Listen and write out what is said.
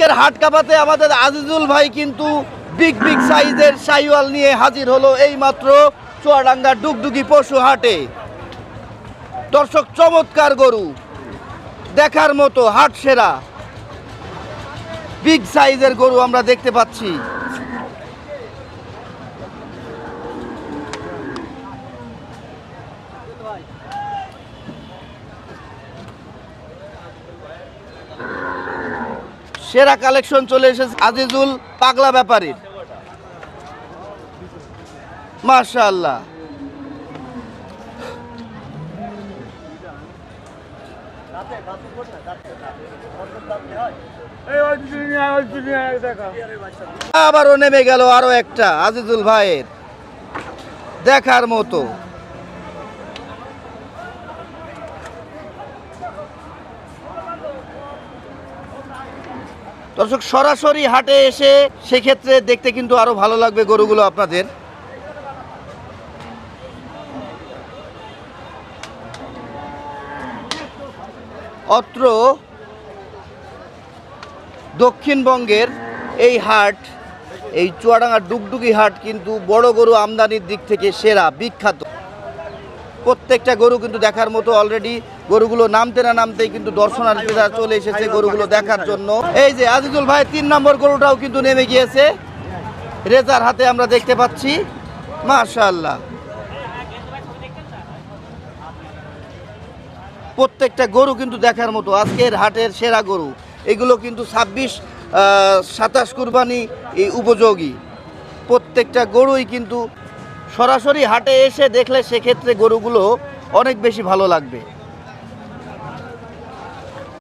আজকের হাট কাপাতে আমাদের আজিজুল ভাই কিন্তু বিগ বিগ সাইজের সাইওয়াল নিয়ে হাজির হলো এই মাত্র চুয়াডাঙ্গার ডুগডুগি পশু হাটে। দর্শক, চমৎকার গরু। দেখার মতো হাট সেরা। বিগ সাইজের গরু আমরা দেখতে পাচ্ছি। সেরা কালেকশন চলে এসেছে আজিজুল পাগলা ব্যাপারীর। মাশাআল্লাহ। আবারও নেমে গেল আরও একটা আজিজুল ভাইয়ের। দেখার মতো। দর্শক, সরাসরি হাটে এসে সেক্ষেত্রে দেখতে কিন্তু আরও ভালো লাগবে গরুগুলো আপনাদের। অত্র দক্ষিণবঙ্গের এই হাট, এই চুয়াডাঙ্গা ডুগডুগি হাট কিন্তু বড় গরু আমদানির দিক থেকে সেরা, বিখ্যাত। প্রত্যেকটা গরু কিন্তু দেখার মতো অলরেডি গরুগুলো নামতে না নামতেই কিন্তু দর্শনার্থীরা চলে এসেছে গরুগুলো দেখার জন্য। এই যে আজিজুল ভাই, তিন নম্বর গরুটাও কিন্তু নেমে গিয়েছে। রেজার হাতে আমরা দেখতে পাচ্ছি। মাশাআল্লাহ। প্রত্যেকটা গরু কিন্তু দেখার মতো, আজকের হাটের সেরা গরু। এগুলো কিন্তু ছাব্বিশ সাতাশ কুরবানি উপযোগী। প্রত্যেকটা গরুই কিন্তু সরাসরি হাটে এসে দেখলে সেক্ষেত্রে গরুগুলো অনেক বেশি ভালো লাগবে।